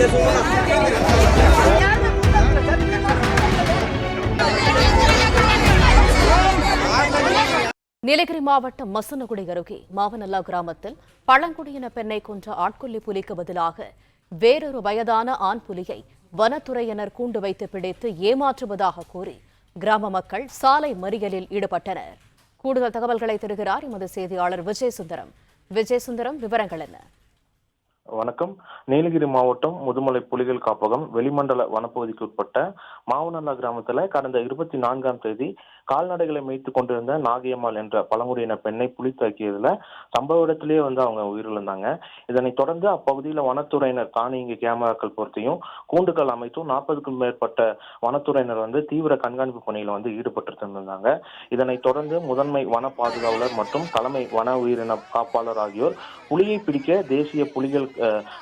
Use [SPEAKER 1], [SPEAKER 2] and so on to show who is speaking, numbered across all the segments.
[SPEAKER 1] நீலகிரி மாவட்டம் மசனகுடி அருகே மாவனல்லா கிராமத்தில் பழங்குடியின பெண்ணை கொன்ற ஆட்கொல்லி புலிக்கு பதிலாக வேறொரு வயதான ஆண் புலியை வனத்துறையினர் கூண்டு வைத்து பிடித்து ஏமாற்றுவதாக கூறி கிராம மக்கள் சாலை மறியலில் ஈடுபட்டனர். கூடுதல் தகவல்களை தருகிறார் எமது செய்தியாளர் விஜயசுந்தரம். விஜயசுந்தரம் விவரங்கள் என்ன?
[SPEAKER 2] வணக்கம். நீலகிரி மாவட்டம் முதுமலை புலிகள் காப்பகம் வெளிமண்டல வனப்பகுதிக்கு உட்பட்ட மாவனல்லா கிராமத்துல கடந்த இருபத்தி நான்காம் தேதி கால்நடைகளை மேய்த்து கொண்டிருந்த நாகியம்மாள் என்ற பழங்குடியின பெண்ணை புலி தாக்கியதுல சம்பவ இடத்திலேயே வந்து அவங்க உயிரிழந்தாங்க. இதனைத் தொடர்ந்து அப்பகுதியில வனத்துறையினர் தானியங்கி கேமராக்கள் பொருத்தியும் கூண்டுகள் அமைத்தும் நாற்பதுக்கும் மேற்பட்ட வனத்துறையினர் வந்து தீவிர கண்காணிப்பு பணியில வந்து ஈடுபட்டு இருந்திருந்தாங்க. இதனைத் தொடர்ந்து முதன்மை வன பாதுகாவலர் மற்றும் தலைமை வன உயிரின காப்பாளர் ஆகியோர் புலியை பிடிக்க தேசிய புலிகள்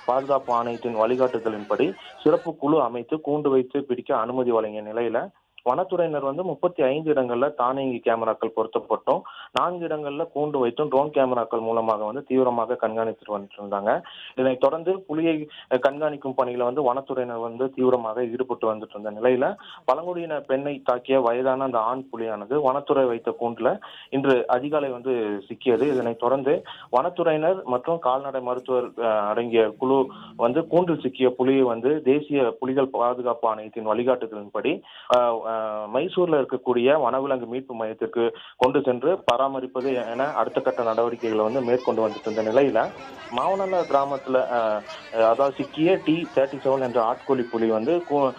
[SPEAKER 2] பாதுகாப்பு ஆணையத்தின் வழிகாட்டுதலின்படி சிறப்பு குழு அமைத்து கூண்டு வைத்து பிடிக்க அனுமதி வழங்கிய நிலையில வனத்துறையினர் வந்து முப்பத்தி ஐந்து இடங்கள்ல தானியங்கி கேமராக்கள் பொருத்தப்பட்டும். நான்கு இடங்கள்ல கூண்டு வைத்தும் ட்ரோன் கேமராக்கள் மூலமாக வந்து தீவிரமாக கண்காணித்து வந்துட்டு இருந்தாங்க. இதனை தொடர்ந்து புலியை கண்காணிக்கும் பணியில வந்து வனத்துறையினர் வந்து தீவிரமாக ஈடுபட்டு வந்துட்டு இருந்த நிலையில பழங்குடியின பெண்ணை தாக்கிய வயதான அந்த ஆண் புலியானது வனத்துறை வைத்த கூண்டுல இன்று அதிகாலை வந்து சிக்கியது. இதனை தொடர்ந்து வனத்துறையினர் மற்றும் கால்நடை மருத்துவர் அடங்கிய குழு வந்து கூண்டில் சிக்கிய புலியை வந்து தேசிய புலிகள் பாதுகாப்பு ஆணையத்தின் வழிகாட்டுதலின்படி மைசூர்ல இருக்கக்கூடிய வனவிலங்கு மீட்பு மையத்திற்கு கொண்டு சென்று பராமரிப்பது என அடுத்த கட்ட நடவடிக்கைகளை வந்து மேற்கொண்டு வந்துட்டு இருந்த நிலையில மாவனல்ல கிராமத்துல அதாவது சிக்கிய டி தேர்ட்டி செவன் என்ற ஆட்கோழி புலி வந்து கூ-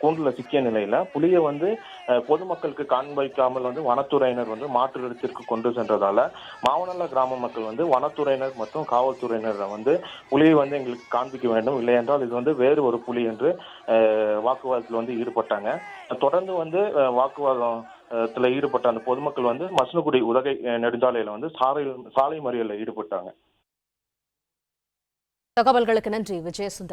[SPEAKER 2] கூண்டுல சிக்கிய நிலையில புலியை வந்து பொதுமக்களுக்கு காண்பிக்காமல் வந்து வனத்துறையினர் வந்து மாற்று இடத்திற்கு கொண்டு சென்றதால மாவனல்ல கிராம மக்கள் வந்து வனத்துறையினர் மற்றும் காவல்துறையினர் வந்து புலியை வந்து எங்களுக்கு காண்பிக்க வேண்டும். இல்லை என்றால் இது வந்து வேறு ஒரு புலி என்று வாக்குவாதத்தில் வந்து ஈடுபட்டாங்க. தொடர்ந்து வந்து வாக்குவாதம் த்துல ஈடுபட்ட அந்த பொதுமக்கள் வந்து மசனகுடி உதகை நெடுஞ்சாலையில வந்து சாலை சாலை மறியலில் ஈடுபட்டாங்க.
[SPEAKER 1] தகவல்களுக்கு நன்றி விஜயசுந்தர்.